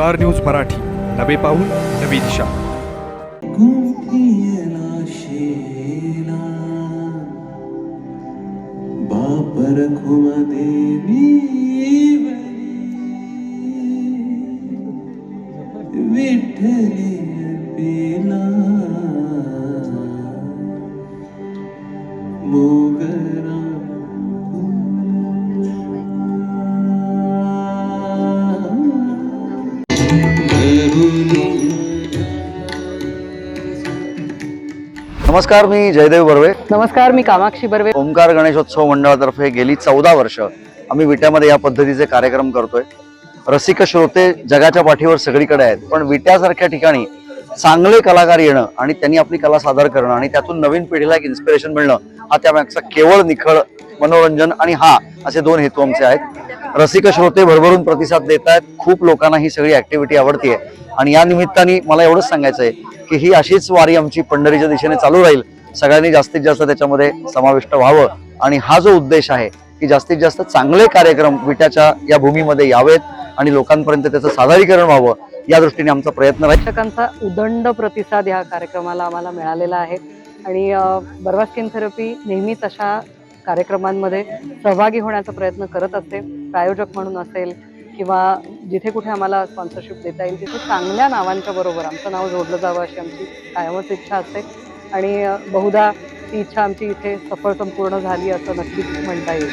Star News Marathi. नवे पाऊल नवी दिशा. बापर शेला. बापर देवी नमस्कार मी जयदेव बर्वे. नमस्कार मी कामाक्षी बर्वे. ओंकार गणेशोत्सव मंडळातर्फे गेली चौदा वर्ष आम्ही विट्यामध्ये या पद्धतीचे कार्यक्रम करतोय. रसिक श्रोते जगाच्या पाठीवर सगळीकडे आहेत पण विट्यासारख्या ठिकाणी चांगले कलाकार येणं आणि त्यांनी आपली कला सादर करणं आणि त्यातून नवीन पिढीला एक इन्स्पिरेशन मिळणं हा त्यामागचा केवळ निखळ मनोरंजन आणि हा असे दोन हेतू आमचे आहेत. रसिक श्रोते भरभरून प्रतिसाद देत आहेत खूप लोकांना ही सगळी ऍक्टिव्हिटी आवडते आणि या निमित्ताने मला एवढंच सांगायचं आहे की ही अशीच वारी आमची पंढरीच्या दिशेने चालू राहील. सगळ्यांनी जास्तीत जास्त त्याच्यामध्ये समाविष्ट व्हावं. आणि हा जो उद्देश आहे की जास्तीत जास्त चांगले कार्यक्रम विट्याच्या या भूमीमध्ये यावेत आणि लोकांपर्यंत त्याचं सादरीकरण व्हावं या दृष्टीने आमचा प्रयत्न राहील. प्रेक्षकांचा उदंड प्रतिसाद ह्या कार्यक्रमाला आम्हाला मिळालेला आहे. आणि अ, बर्वा स्किन थेरपी नेहमीच अशा कार्यक्रमांमध्ये सहभागी होण्याचा प्रयत्न करत असते. प्रायोजक म्हणून असेल किंवा जिथे कुठे आम्हाला स्पॉन्सरशिप देता येईल तिथे चांगल्या नावांच्या बरोबर आमचं नाव जोडलं जावं अशी आमची कायमच इच्छा असते. आणि बहुधा ती इच्छा आमची इथे सफळ संपूर्ण झाली असं नक्कीच म्हणता येईल.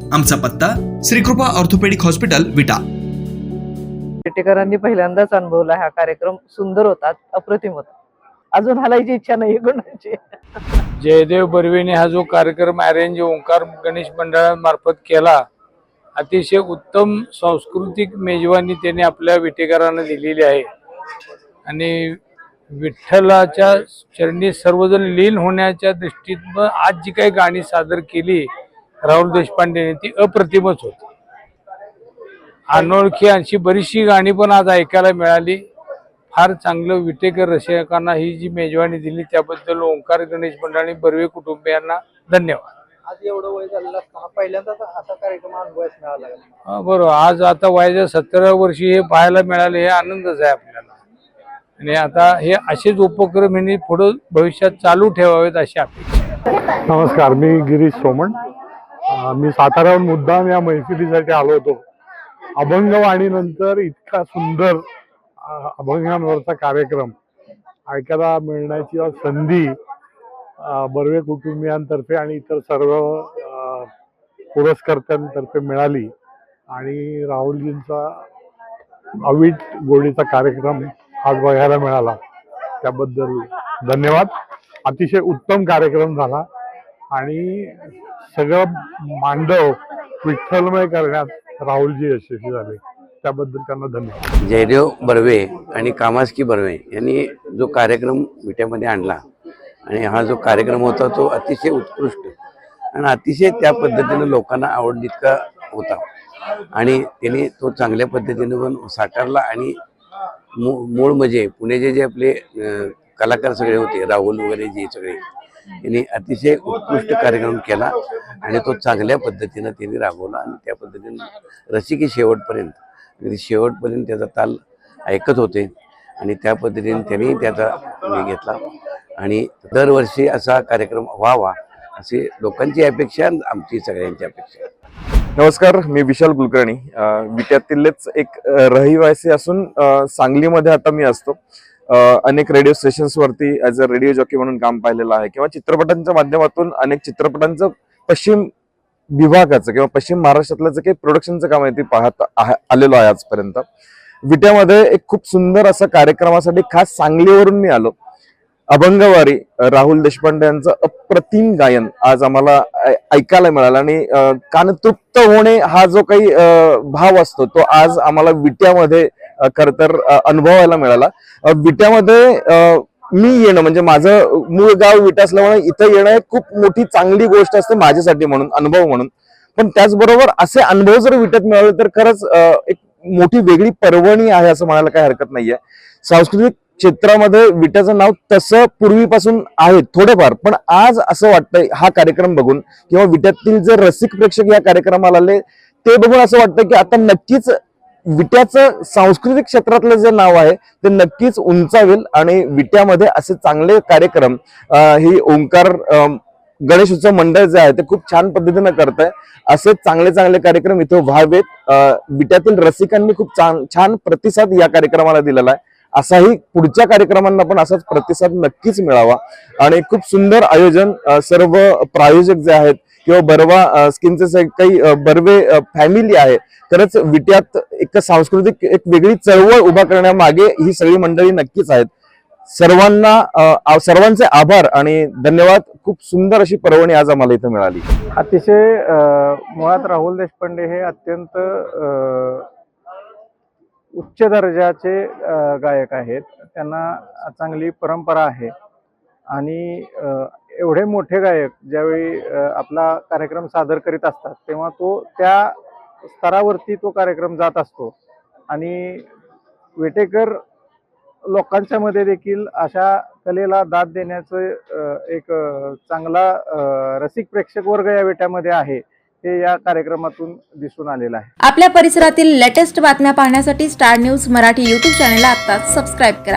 आमचा पत्ता श्रीकृपा ऑर्थोपेडिक हॉस्पिटल विटा. पेटेकरांनी पहिल्यांदाच अनुभवला हा कार्यक्रम. सुंदर होता अप्रतिम होता अजून हलायची इच्छा नाही कोणाची. जयदेव बर्वेने हा जो कार्यक्रम अरेंज ओंकार गणेश मंडळामार्फत केला अतिशय उत्तम सांस्कृतिक मेजवानी त्याने आपल्या विटेकरांना दिलेली आहे. आणि विठ्ठलाच्या चरणी सर्वजण लीन होण्याच्या दृष्टीनं आज जी काही गाणी सादर केली राहुल देशपांडेने ती अप्रतिमच होती. अनोळखी अशी बरीचशी गाणी पण आज ऐकायला मिळाली. फार चांगलं विटेकर रसिकांना ही जी मेजवानी दिली त्याबद्दल ओंकार गणेश मंडळ आणि बर्वे कुटुंबियांना धन्यवाद. आज एवढं वय झालेलं असताना पहिल्यांदाच असा कार्यक्रम अनुभवायला मिळाला. हा, बरोबर. आज आता वयाच्या सतरा वर्षी हे पाहायला मिळाले हे आनंदच आहे आपल्याला. आणि आता हे असेच उपक्रम यांनी पुढे भविष्यात चालू ठेवावेत अशी अपेक्षा. नमस्कार मी गिरीश सोमण. मी साताऱ्याहून मुद्दाम या मैफिलीसाठी आलो होतो. अभंगवाणीनंतर इतका सुंदर अभंगांवरचा कार्यक्रम ऐकायला मिळण्याची संधी बर्वे कुटुंबियांतर्फे आणि इतर सर्व पुरस्कर्त्यांतर्फे मिळाली. आणि राहुलजींचा अवीट गोडीचा कार्यक्रम आज बघायला मिळाला. त्याबद्दल धन्यवाद. अतिशय उत्तम कार्यक्रम झाला. आणि सगळं मांडव विठ्ठलमय करण्यात राहुलजी यशस्वी झाले. त्याबद्दल त्यांना धन्यवाद. जयदेव बर्वे आणि कामास्की बर्वे यांनी जो कार्यक्रम विट्यामध्ये आणला आणि हा जो कार्यक्रम होता तो अतिशय उत्कृष्ट आणि अतिशय त्या पद्धतीनं लोकांना आवड इतका होता. आणि त्यांनी तो चांगल्या पद्धतीने पण साकारला आणि मू- मूळ म्हणजे पुण्याचे जे आपले कलाकार सगळे होते राहुल वगैरे जे सगळे. यांनी अतिशय उत्कृष्ट कार्यक्रम केला आणि तो चांगल्या पद्धतीनं त्यांनी राबवला आणि त्या पद्धतीनं रसिकी शेवटपर्यंत. शेवटपर्यंत त्याचा ताल ऐकत होते आणि त्या पद्धतीने त्यांनी त्याचा घेतला. आणि दरवर्षी असा कार्यक्रम व्हावा अशी लोकांची अपेक्षा आणि आमची सगळ्यांची अपेक्षा. नमस्कार मी विशाल कुलकर्णी. विट्यातीलच एक रहिवासी असून सांगलीमध्ये आता मी असतो. अनेक रेडिओ स्टेशन्सवरती ॲज अ रेडिओ जॉकी म्हणून काम पाहिलेलं आहे. किंवा चित्रपटांच्या माध्यमातून अनेक चित्रपटांचं पश्चिम विभागाचं किंवा पश्चिम महाराष्ट्रातलं जे काही प्रोडक्शनचं काम आहे ते पाहत आलेलो आहे आजपर्यंत. विट्यामध्ये एक खूप सुंदर असं कार्यक्रमासाठी खास सांगलीवरून मी आलो. अभंगवारी राहुल देशपांडे यांचं अप्रतिम गायन आज आम्हाला ऐ- ऐकायला मिळालं. आणि कानतृप्त होणे हा जो काही भाव असतो तो आज आम्हाला विट्यामध्ये खरं तर अनुभवायला मिळाला. विट्यामध्ये मी येणं म्हणजे माझं मूळ गाव विटा असल्यामुळे इथं येणं खूप मोठी चांगली गोष्ट असते माझ्यासाठी म्हणून अनुभव म्हणून. पण त्याचबरोबर असे अनुभव जर विटत मिळाले तर खरंच एक मोठी वेगळी पर्वणी आहे असं म्हणायला काही हरकत नाहीये. सांस्कृतिक क्षेत्रामध्ये विट्याचं नाव तसं पूर्वीपासून आहे थोडंफार. पण आज असं वाटतंय हा कार्यक्रम बघून किंवा विट्यातील जे रसिक प्रेक्षक या कार्यक्रमाला आले ते बघून असं वाटतं की आता नक्कीच विट्याचं सांस्कृतिक क्षेत्रातलं जे नाव आहे ते नक्कीच उंचावेल आणि विट्यामध्ये असे चांगले कार्यक्रम ही ओंकार गणेश उत्सव मंडळ जे आहे ते खूप छान पद्धतीनं करत आहे असे चांगले चांगले कार्यक्रम इथे व्हावेत. विट्यातील रसिकांनी खूप चांग- छान प्रतिसाद या कार्यक्रमाला दिलेला आहे. असाही पुढच्या कार्यक्रमांना पण असाच प्रतिसाद नक्कीच मिळावा. आणि खूप सुंदर आयोजन सर्व प्रायोजक जे आहेत किंवा बर्वा स्किनचे जे काही बर्वे फॅमिली आहे खरंच विट्यात एक सांस्कृतिक एक वेगळी चळवळ उभा करण्यामागे ही सगळी मंडळी नक्कीच आहेत. सर्वांना सर्वांचे आभार आणि धन्यवाद. खूप सुंदर अशी पर्वणी आज आम्हाला इथं मिळाली. अतिशय मुळात राहुल देशपांडे हे अत्यंत उच्च दर्जाचे गायक आहेत. त्यांना चांगली परंपरा आहे. आणि एवढे मोठे गायक ज्यावेळी आपला कार्यक्रम सादर करीत असतात तेव्हा तो त्या स्तरावरती तो कार्यक्रम जात असतो. आणि वेटेकर लोकांच्या मध्ये देखील अशा कलेला दाद देण्याचं एक चांगला रसिक प्रेक्षक वर्ग या वेट्यामध्ये आहे हे या कार्यक्रमातून दिसून आलेलं आहे. आपल्या परिसरातील लेटेस्ट बातम्या पाहण्यासाठी Star News Marathi YouTube channel आत्ताच सबस्क्राईब करा.